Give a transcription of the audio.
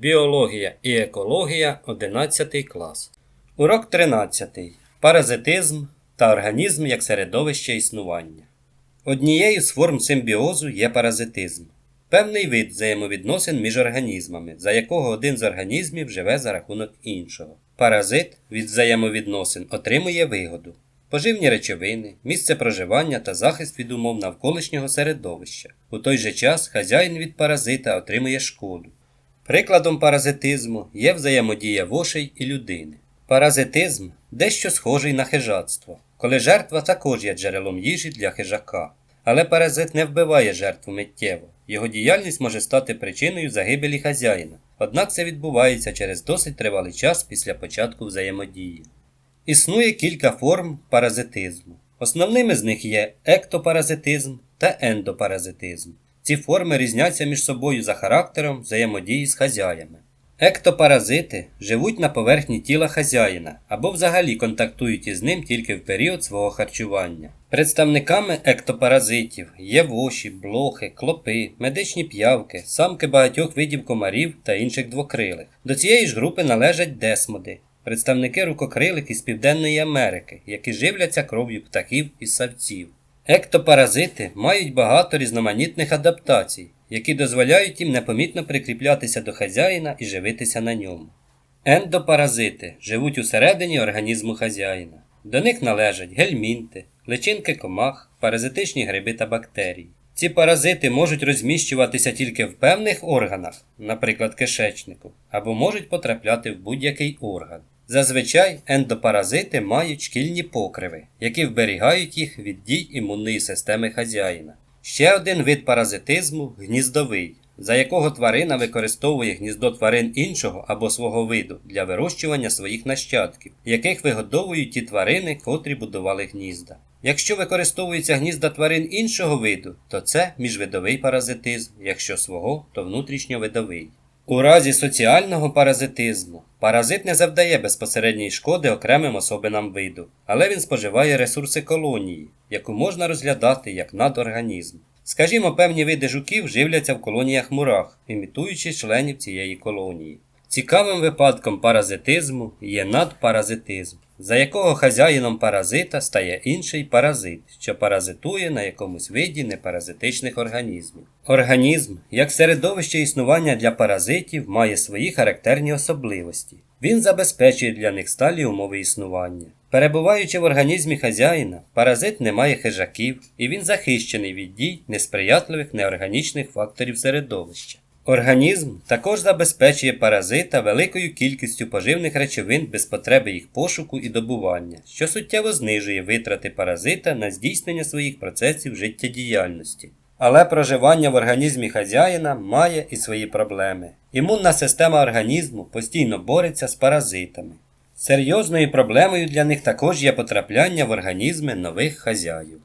Біологія і екологія 11 клас. Урок 13. Паразитизм та організм як середовище існування. Однією з форм симбіозу є паразитизм. Певний вид взаємовідносин між організмами, за якого один з організмів живе за рахунок іншого. Паразит від взаємовідносин отримує вигоду, поживні речовини, місце проживання та захист від умов навколишнього середовища. У той же час хазяїн від паразита отримує шкоду. Прикладом паразитизму є взаємодія вошей і людини. Паразитизм дещо схожий на хижацтво, коли жертва також є джерелом їжі для хижака. Але паразит не вбиває жертву миттєво. Його діяльність може стати причиною загибелі хазяїна, однак це відбувається через досить тривалий час після початку взаємодії. Існує кілька форм паразитизму. Основними з них є ектопаразитизм та ендопаразитизм. Ці форми різняться між собою за характером взаємодії з хазяями. Ектопаразити живуть на поверхні тіла хазяїна або взагалі контактують із ним тільки в період свого харчування. Представниками ектопаразитів є воші, блохи, клопи, медичні п'явки, самки багатьох видів комарів та інших двокрилих. До цієї ж групи належать десмоди, представники рукокрилих із Південної Америки, які живляться кров'ю птахів і савців. Ектопаразити мають багато різноманітних адаптацій, які дозволяють їм непомітно прикріплятися до хазяїна і живитися на ньому. Ендопаразити живуть усередині організму хазяїна. До них належать гельмінти, личинки комах, паразитичні гриби та бактерії. Ці паразити можуть розміщуватися тільки в певних органах, наприклад, кишечнику, або можуть потрапляти в будь-який орган. Зазвичай ендопаразити мають шкільні покриви, які вберігають їх від дій імунної системи хазяїна. Ще один вид паразитизму гніздовий, за якого тварина використовує гніздо тварин іншого або свого виду для вирощування своїх нащадків, яких вигодовують ті тварини, котрі будували гнізда. Якщо використовуються гнізда тварин іншого виду, то це міжвидовий паразитизм, якщо свого, то внутрішньовидовий. У разі соціального паразитизму паразит не завдає безпосередньої шкоди окремим особинам виду, але він споживає ресурси колонії, яку можна розглядати як надорганізм. Скажімо, певні види жуків живляться в колоніях мурах, імітуючи членів цієї колонії. Цікавим випадком паразитизму є надпаразитизм, за якого хазяїном паразита стає інший паразит, що паразитує на якомусь виді непаразитичних організмів. Організм, як середовище існування для паразитів, має свої характерні особливості. Він забезпечує для них сталі умови існування. Перебуваючи в організмі хазяїна, паразит не має хижаків і він захищений від дій несприятливих неорганічних факторів середовища. Організм також забезпечує паразита великою кількістю поживних речовин без потреби їх пошуку і добування, що суттєво знижує витрати паразита на здійснення своїх процесів життєдіяльності. Але проживання в організмі хазяїна має і свої проблеми. Імунна система організму постійно бореться з паразитами. Серйозною проблемою для них також є потрапляння в організми нових хазяїв.